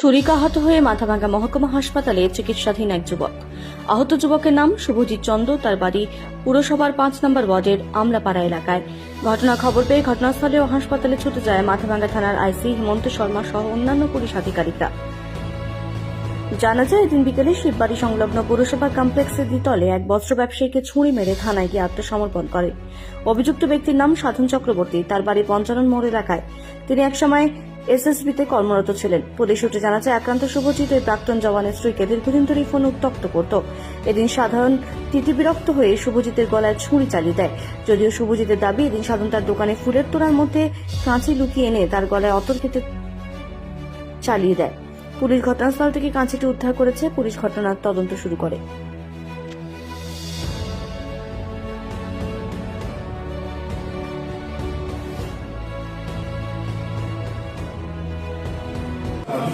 ছুরিকাহত হয়ে মাথাভাঙ্গা মহকুমা হাসপাতালে চিকিৎসাধীন এক যুবক। আহত যুবকের নাম শুভজিৎ চন্দ্র তার বাড়ি পুরসভার পাঁচ নম্বর ওয়ার্ডের আমলাপাড়া এলাকায়। ঘটনা খবর পেয়ে ঘটনাস্থলে ও হাসপাতালে ছুটে যায় মাথাভাঙ্গা থানার আইসি হেমন্ত শর্মা সহ অন্যান্য পুলিশ আধিকারিকরা। জানা যায়, এদিন বিকেলে শিববাড়ি সংলগ্ন পুরসভা কমপ্লেক্সের দ্বিতলে এক বস্ত্র ব্যবসায়ীকে ছুরি মেরে থানায় গিয়ে আত্মসমর্পণ করে। অভিযুক্ত ব্যক্তির নাম সাধন চক্রবর্তী, তার বাড়ি পঞ্চানন মোড় এলাকায়। তিনি একসময় এসএসবিতে কর্মরত ছিলেন। পুলিশ সূত্রে জানা যায় আক্রান্ত শুভজিৎ ওই প্রাক্তন জওয়ানের স্ত্রীকে দীর্ঘদিন ধরে ফোন উত্তক্ত করত। এদিন সাধারণ তিতিবিরক্ত হয়ে শুভজিতের গলায় ছুরি চালিয়ে দেয়। যদিও শুভজিতের দাবি, এদিন সাধারণ তার দোকানে ফুলের তোড়ার মধ্যে কাঁচি লুকিয়ে এনে তার গলায় অতর্কিতে চালিয়ে দেয়। পুলিশ ঘটনাস্থল থেকে কাঁচিটি উদ্ধার করেছে। পুলিশ ঘটনার তদন্ত শুরু করে। 啊